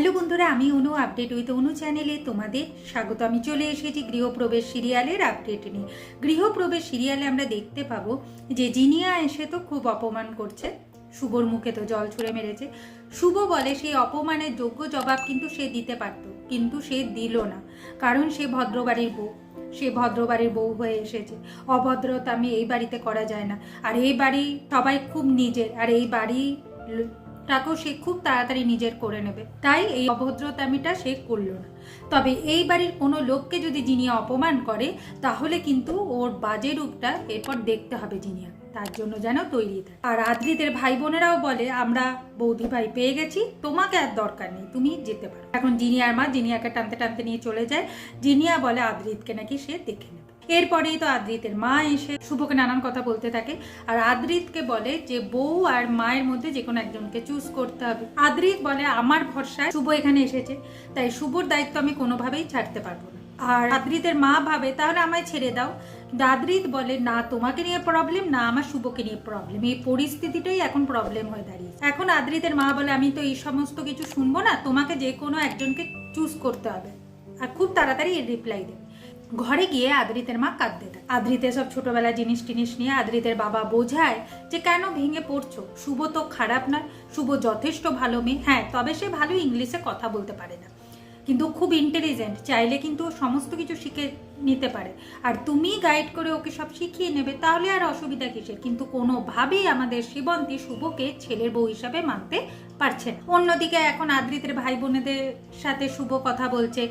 Hello বন্ধুরা, আমি অনু update with অনু চ্যানেলে তোমাদের স্বাগত। আমি চলে এসেছি গৃহপ্রবেশ সিরিয়ালের আপডেট নিয়ে। গৃহপ্রবেশ সিরিয়ালে আমরা দেখতে পাবো যে জিনিয়া এসে তো খুব অপমান করছে। শুভর মুখে তো জল ছুঁড়ে মেরেছে। শুভ বলে সেই অপমানের যোগ্য জবাব কিন্তু সে দিতে পারত, কিন্তু সে দিল না। কারণ সে ভদ্রবাড়ির বউ। সে ভদ্রবাড়ির বউ হয়ে এসেছে। অভদ্রতা আমি এই বাড়িতে করা যায় না। আর এই বাড়ি সবাই খুব নিজের। আর এই বাড়ি টাকেও সে খুব তাড়াতাড়ি নিজের করে নেবে। তাই এই অভদ্রতামিটা সে করল না। তবে এই বাড়ির কোনো লোককে যদি জিনিয়া অপমান করে, তাহলে কিন্তু ওর বাজে রূপটা এরপর দেখতে হবে জিনিয়া। তার জন্য যেন তৈরি থাকে। আর আদ্রিদের ভাই বোনেরাও বলে, আমরা বৌদি ভাই পেয়ে গেছি, তোমাকে আর দরকার নেই, তুমি যেতে পারো। এখন জিনিয়ার মা জিনিয়াকে টানতে টানতে নিয়ে চলে যায়। জিনিয়া বলে আদ্রিতকে নাকি সে দেখে নেবে। এরপরেই তো আদ্রিতের মা এসে শুভকে নানান কথা বলতে থাকে। আর আদ্রিতকে বলে যে, বউ আর মায়ের মধ্যে যে কোনো একজনকে চুজ করতে হবে। আদ্রিত বলে, আমার ভরসায় শুভ এখানে এসেছে, তাই শুভর দায়িত্ব আমি কোনোভাবেই ছাড়তে পারব না। আর আদ্রিতের মা ভাবে, তাহলে আমায় ছেড়ে দাও। আদ্রিত বলে, না, তোমাকে নিয়ে প্রবলেম না, আমার শুভকে নিয়ে প্রবলেম এই পরিস্থিতিটাই এখন প্রবলেম হয়ে দাঁড়িয়েছে। এখন আদ্রিতের মা বলে, আমি তো এই সমস্ত কিছু শুনব না, তোমাকে যে কোনো একজনকে চুজ করতে হবে। আর খুব তাড়াতাড়ি রিপ্লাই দেবে ঘরে গিয়ে আদ্রিতের মা কাঁদতে থাকে। আদ্রিতে সব ছোটবেলা জিনিস টিনিস নিয়ে আদ্রিতের বাবা বোঝায় যে কেন ভেঙে পড়ছো? শুভ তো খারাপ না শুভ যথেষ্ট ভালো মেয়ে। হ্যাঁ তবে সে ভালো ইংলিশে কথা বলতে পারে না। কিন্তু খুব ইন্টেলিজেন্ট চাইলে কিন্তু সমস্ত কিছু শিখে নিতে পারে। আর তুমি গাইড করে ওকে সব শিখিয়ে নেবে, তাহলে আর অসুবিধা কিসের? কিন্তু কোনোভাবেই আমাদের শিবন্তী শুভকে ছেলের বউ হিসাবে মানতে পারছে। অন্যদিকে এখন আদ্রিতের ভাই বোনেদের সাথে শুভ কথা বলছে।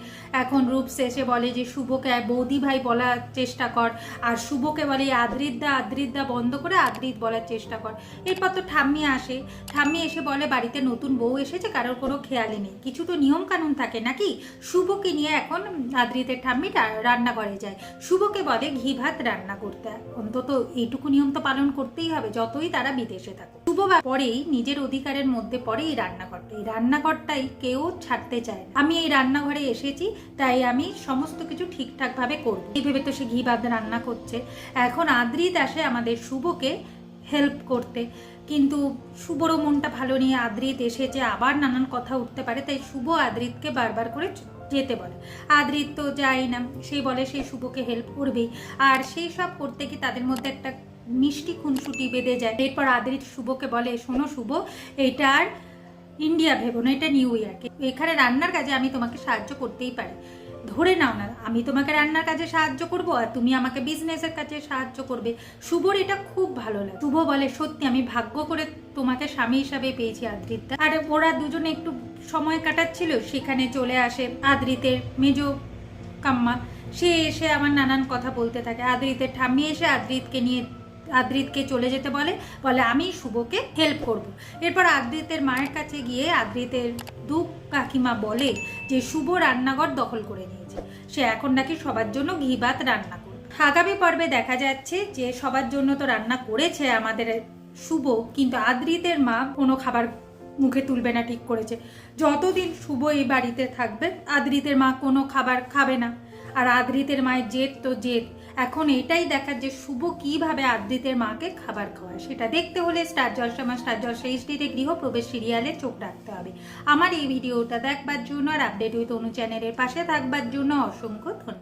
এখন রূপ শেষে বলে যে, শুভকে বৌদি ভাই বলার চেষ্টা কর। আর শুভকে বলে, আদ্রিতদা আদ্রিতদা বন্ধ করে আদ্রিত বলার চেষ্টা কর। এরপর তো ঠাম্মি আসে। ঠাম্মি এসে বলে, বাড়িতে নতুন বউ এসেছে, কারোর কোনো খেয়ালই নেই। কিছু তো নিয়ম কানুন থাকে নাকি? শুভকে নিয়ে এখন আদ্রিতের ঠাম্মি রান্নাঘরে যায়। শুভকে বলে, ঘি ভাত রান্না করতে অন্তত এইটুকু নিয়ম তো পালন করতেই হবে, যতই তারা বিদেশে থাকুক। শুভ বা- পরেই নিজের অধিকারের মধ্যে পড়ে এই রান্নাঘরটা। এই রান্নাঘরটাই কেউ ছাড়তে চায় না। আমি এই রান্নাঘরে এসেছি, তাই আমি সমস্ত কিছু ঠিকঠাক ভাবে করব। এই ভেবে তো সে ঘি ভাত রান্না করছে। এখন আদ্রিত আসে আমাদের শুভকে হেল্প করতে। কিন্তু শুভরও মনটা ভালো নিয়ে আদ্রিত এসেছে, আবার নানান কথা উঠতে পারে, তাই শুভ আদ্রিতকে বারবার করে যেতে বলে। আদ্রিত তো যাই না। সে বলে সে শুভকে হেল্প করবেই। আর সেই সব করতে কি তাদের মধ্যে একটা মিষ্টি খুনসুটি বেঁধে যায়। এরপর আদ্রিত শুভকে বলে, শোনো শুভ এটা আর ইন্ডিয়া ভেবো না, এটা নিউ ইয়ারকে। এখানে রান্নার কাজে আমি তোমাকে সাহায্য করতেই পারি। ধরে নাও না, আমি তোমাকে রান্নার কাজে সাহায্য করব আর তুমি আমাকে বিজনেসের কাজে সাহায্য করবে। শুভর এটা খুব ভালো লাগে। শুভ বলে, সত্যি, আমি ভাগ্য করে তোমাকে স্বামী হিসাবে পেয়েছি আদ্রিতটা আর ওরা দুজনে একটু সময় কাটাচ্ছিল, সেখানে চলে আসে আদ্রিতের মেজ কাম্মা। সে এসে আমার নানান কথা বলতে থাকে। আদ্রিতের ঠাম্মি এসে আদ্রিতকে নিয়ে আদ্রিতকে চলে যেতে বলে বলে আমি শুভকে হেল্প করব। এরপর আদ্রিতের মায়ের কাছে গিয়ে আদ্রিতের দু কাকিমা বলে যে, শুভ রান্নাঘর দখল করে নিয়েছে। সে এখন নাকি সবার জন্য ঘি ভাত রান্না করবে। আগামী পর্বে দেখা যাচ্ছে যে, সবার জন্য তো রান্না করেছে আমাদের শুভ, কিন্তু আদ্রিতের মা কোনো খাবার মুখে তুলবে না, ঠিক করেছে। যতদিন শুভ এই বাড়িতে থাকবে, আদ্রিতের মা কোনো খাবার খাবে না। আর আদ্রিতের মায়ের জেদ তো জেদ। এখন এটাই দেখার যে শুভ কীভাবে আদ্রিতের মাকে খাবার খাওয়ায়। সেটা দেখতে হলে স্টার জলসা মা স্টার জলসা এইচডিতে গৃহপ্রবেশ সিরিয়ালে চোখ রাখতে হবে। আমার এই ভিডিওটা দেখবার জন্য আর আপডেট উইথ অনু চ্যানেলের পাশে থাকবার জন্য অসংখ্য ধন্যবাদ।